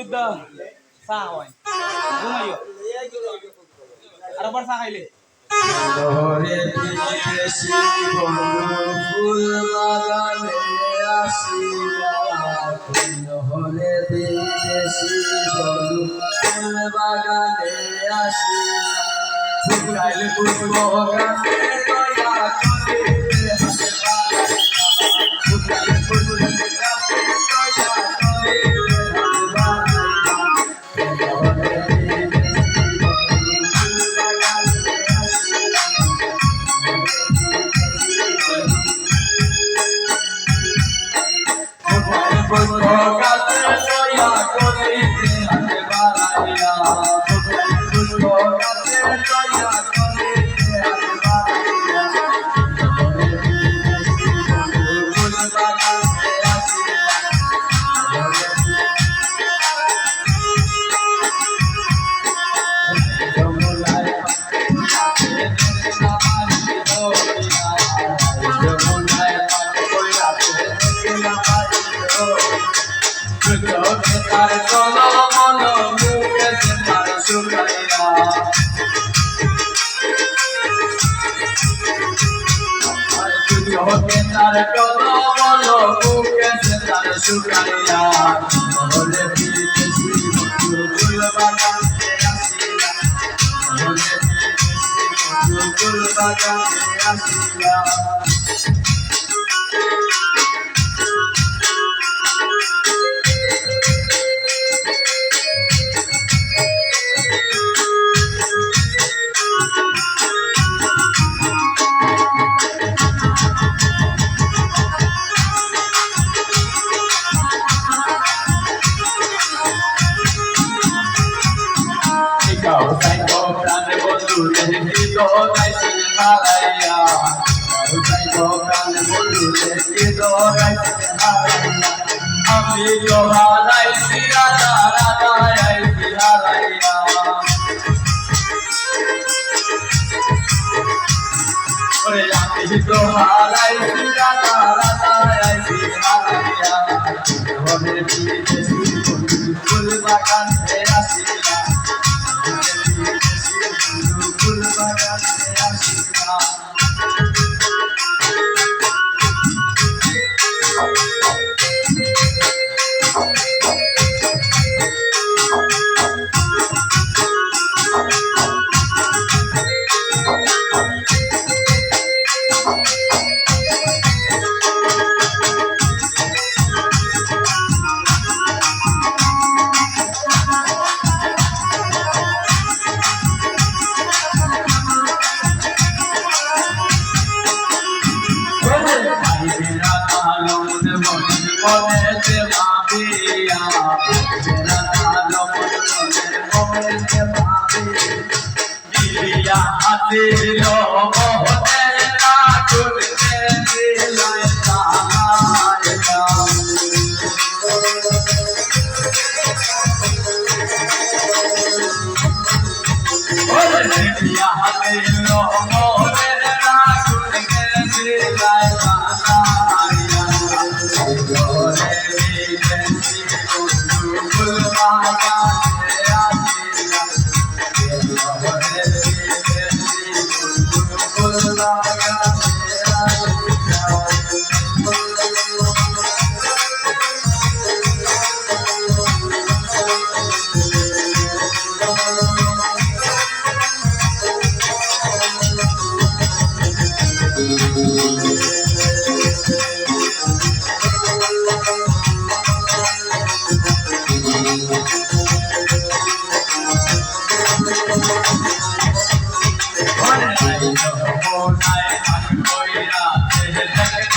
বিদ্যুৎ দা চা হয় ঘুমাইও আর একবার চা খাইলে বাগানে বন্ধু ফুল গাছে তার চল মন মুখে তার শুকাইয়া হতে তার চল মন মুখে তার শুকাইয়া হলে বিদেশি ফুল বাগানে আসিয়া হলে বিদেশি ফুল বাগানে আসিয়া sa ikaw prane bolu lehi do nai sin halaya Ami jo halai siya tara dai si halaya Ore ami jo halai siya Yeah.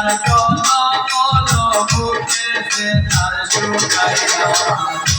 তার কোন কোন ফুটেছে তার শুকাইল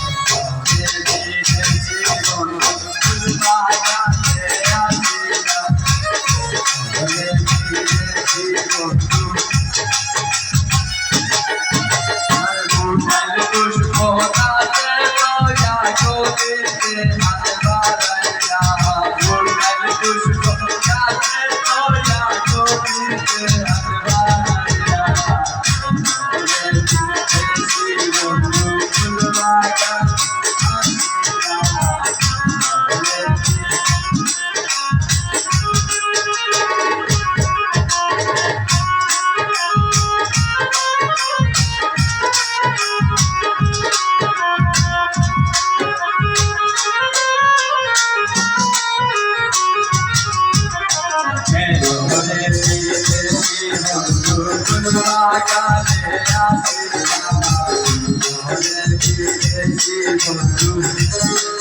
Thank it.